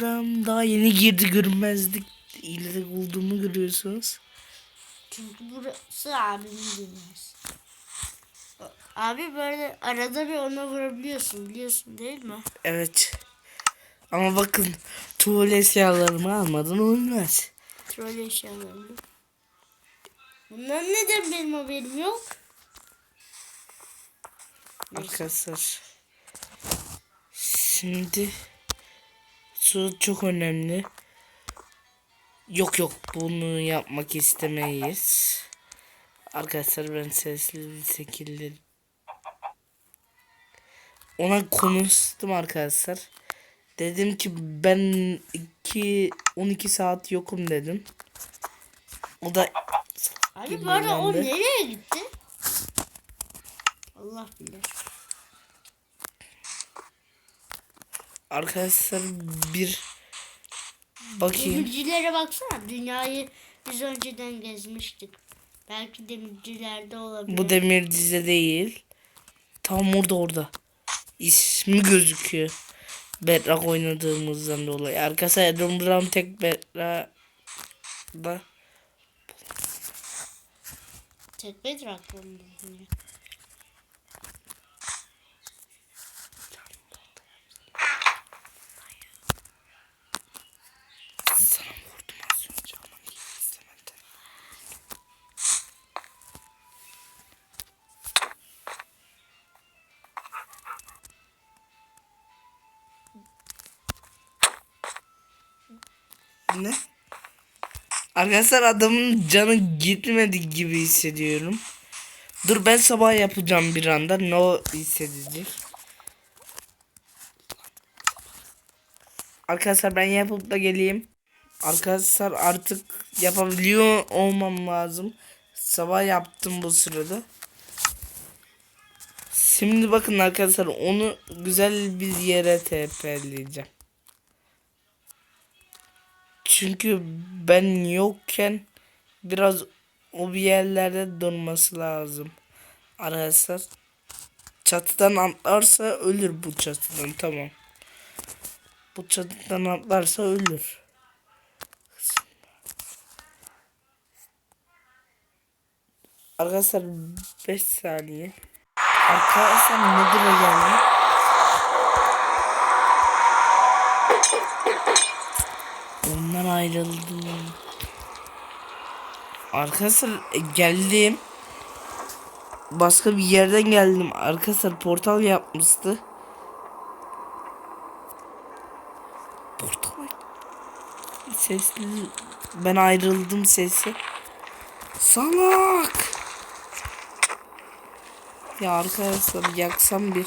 Herobrine daha yeni girdi görünmezlik ile olduğumu görüyorsunuz. Çünkü burası abimin dünyası. Abi böyle arada bir ona vurabiliyorsun biliyorsun değil mi? Evet. Ama bakın tuvalet eşyalarımı almadan olmaz. Troll eşyalarını. Bunlar neden benim haberim yok? Arkadaşlar. Şimdi su çok önemli. Yok yok bunu yapmak istemeyiz. Arkadaşlar ben sesli bir şekilde ona konuştum arkadaşlar. Dedim ki ben 2 12 saat yokum dedim. O da Abi bu arada o nereye gitti? Allah bilir. Arkadaşlar bir bakayım. Demircilere baksana. Dünyayı biz önceden gezmiştik. Belki demircilerde olabilir. Bu demir dize değil. Tam orada orada. İsmi gözüküyor. Bedrock oynadığımızdan dolayı. Arkadaşlar Dumdrum tek Bedrock'da Tek bedrakla mı Ne? Arkadaşlar adamın canı gitmedi gibi hissediyorum. Dur ben sabah yapacağım bir anda. Ne o hissedecek? Arkadaşlar ben yapıp da geleyim. Arkadaşlar artık yapabiliyor olmam lazım. Sabah yaptım bu sırada. Şimdi bakın arkadaşlar onu güzel bir yere TP'leyeceğim. Çünkü ben yokken biraz o bir yerlerde durması lazım. Arkadaşlar çatıdan atlarsa ölür bu çatıdan tamam. Bu çatıdan atlarsa ölür. Arkadaşlar 5 saniye. Arkadaşlar Nedir'e geldi. Ondan ayrıldım. Arkadaşlar e, geldim. Başka bir yerden geldim. Arkadaşlar portal yapmıştı. Portal sesli ben ayrıldım sesi. Salak. Ya arkadaşlar yaksam bir.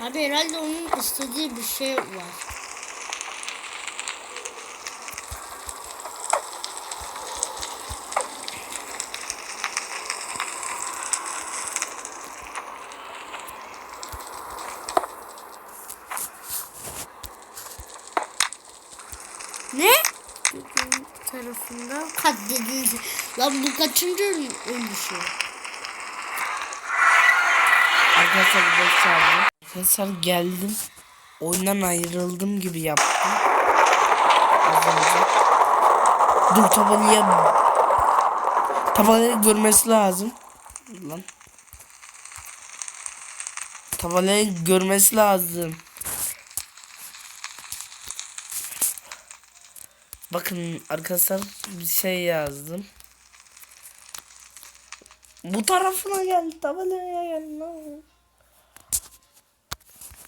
Abi herhalde onun istediği bir şey var. Ne? Tarafından katledildi. Lan bu kaçıncı ölüşü? Arkadaşlar 5 saniye. Arkadaşlar geldim. Oyundan ayrıldım gibi yaptım. Az önce. Dur tabanıya tabanayı görmesi lazım. Lan. Tabanayı görmesi lazım. Bakın arkadaşlar bir şey yazdım. Bu tarafına gel. Tabanaya gel. lan.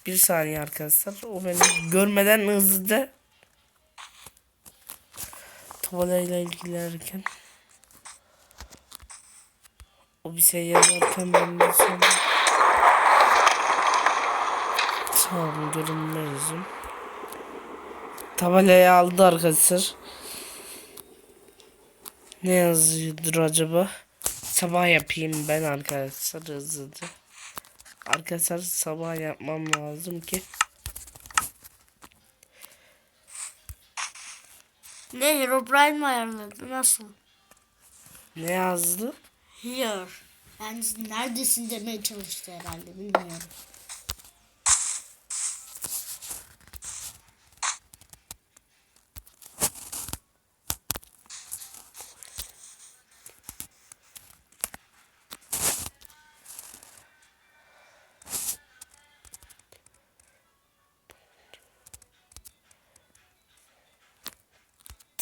Bir saniye arkadaşlar. O beni görmeden hızlıca tabelayla ilgilenirken o bir şey yazarken ben de sonra tamam görünmezim. Tabelayı aldı arkadaşlar. Ne yazıyordur acaba? Sabah yapayım ben arkadaşlar hızlıca. Arkadaşlar sabah yapmam lazım ki. Ne Herobrine mi ayarladı? Nasıl? Ne yazdı? Here. Yani neredesin demeye çalıştı herhalde bilmiyorum.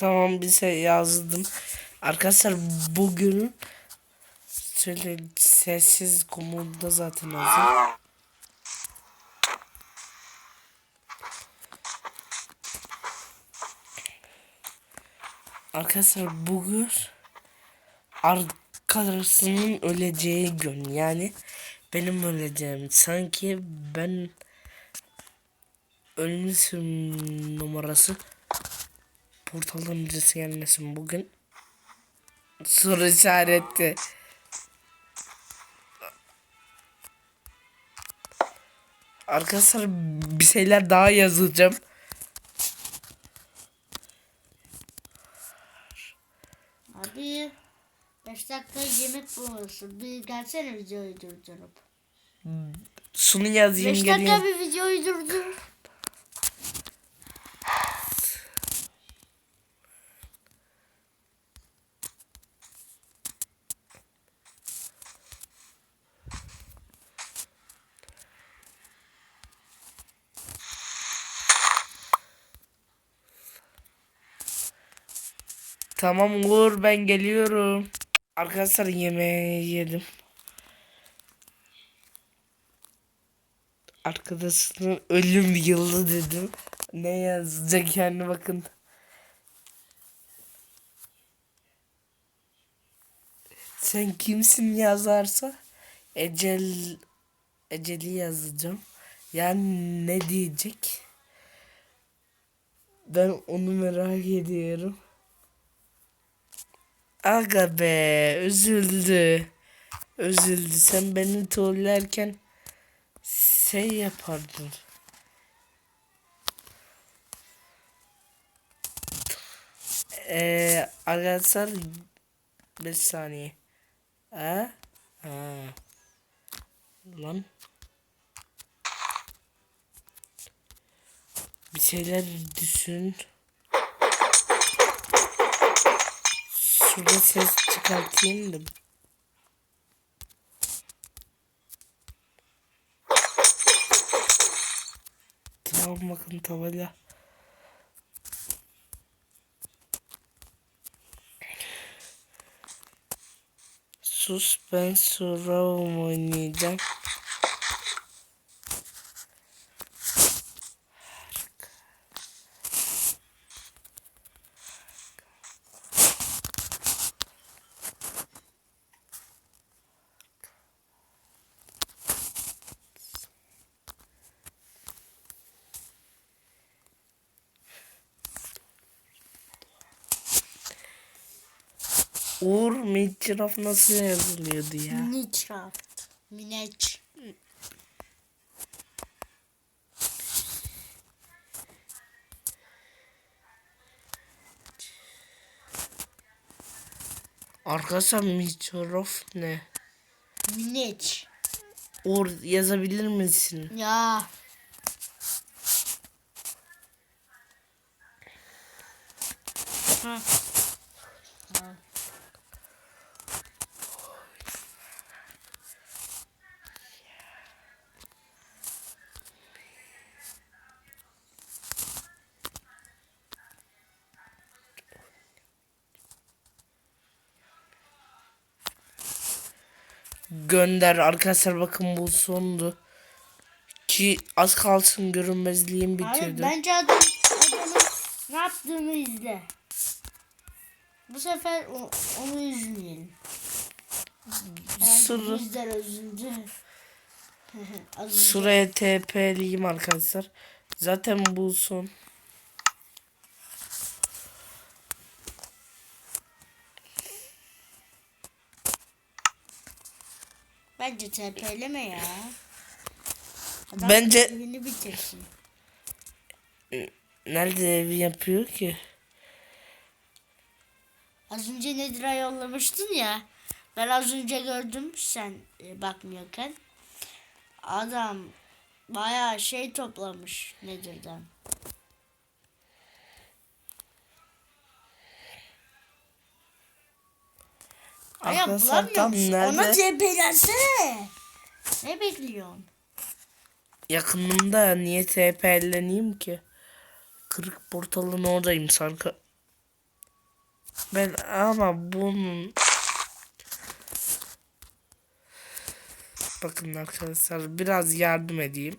Tamam bir şey yazdım. Arkadaşlar bugün şöyle sessiz komoda zaten hazır. Arkadaşlar bugün arkadaşının öleceği gün yani benim öleceğim sanki ben ölmüşüm numarası portalın birisi gelmesin bugün soru işareti Arkadaşlar bir şeyler daha yazacağım. Abi 5 dakika yemek molası. Bir gelsene videoyu durdurup. Şunu yazayım 5 geleyim. dakika bir videoyu durdur. Tamam Uğur ben geliyorum. Arkadaşlar yemeği yedim. Arkadaşının ölüm yılı dedim. Ne yazacak yani bakın. Sen kimsin yazarsa ecel eceli yazacağım. Yani ne diyecek? Ben onu merak ediyorum. Aga be üzüldü. Üzüldü. Sen beni trollerken şey yapardın. Eee arkadaşlar bir saniye. Ha? Ha. Lan. Bir şeyler düşün. Şurada ses çıkartayım da. Tamam bakın tabela. Sus ben sonra oynayacağım. Uğur Minecraft nasıl yazılıyordu ya? Minecraft. Mineç. Arkadaşlar Minecraft ne? Mineç. Uğur yazabilir misin? Ya. Gönder arkadaşlar bakın bu sondu. Ki az kalsın görünmezliğim Abi bitirdi. bence adam adamın ne yaptığını izle. Bu sefer o- onu üzmeyelim. Sır- Bizler üzüldü. Az önce- Şuraya TP'liyim arkadaşlar. Zaten bu son. Bence TP'leme ya. Adam Bence- evini bitirsin. Nerede evi yapıyor ki? Az önce Nedir'a yollamıştın ya. Ben az önce gördüm sen e, bakmıyorken. Adam bayağı şey toplamış Nedir'den. Aya Arkadaşlar bulamıyor tam musun? Ona nerede? TP'lensene. Ne bekliyorsun? Yakınımda niye TP'leneyim ki? Kırık portalın oradayım sanki. Ben ama bunun Bakın arkadaşlar biraz yardım edeyim.